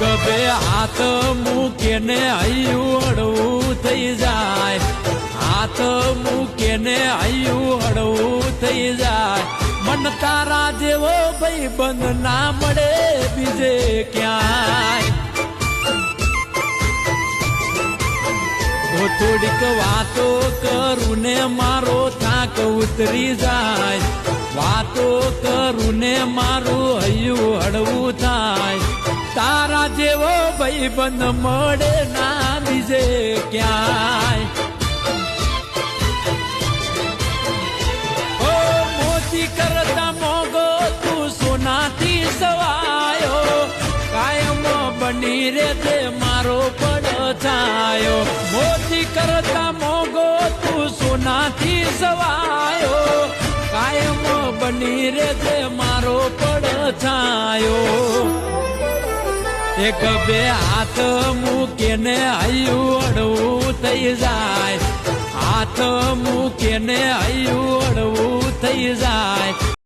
બે હાથ મૂકીને હૈયું અડવું થઈ જાય. હાથ મૂકીને હૈયું અડવું થઈ જાય. મન તારા જેવો ભાઈ બંધ ના મળે બીજે ક્યાંય. થોડીક વાતો કરું ને મારો થાક ઉતરી જાય. વાતો કરું ને મારું હૈયું હળવું થાય. તારા જેવો ભાઈ બંધ મળે ના બીજે ક્યાંય. ઓ કરતા મોગો તું સોનાથી સવાયો. કાયમ બની રે તે મારો પડછાયો મોતી કરતા મોગો તું સોનાથી સવાયો. કાયમ બની રે તે મારો પડછાયો એક બે હાથ મૂકીને હૈયું અડવું થઈ જાય. હાથ મૂકીને હૈયું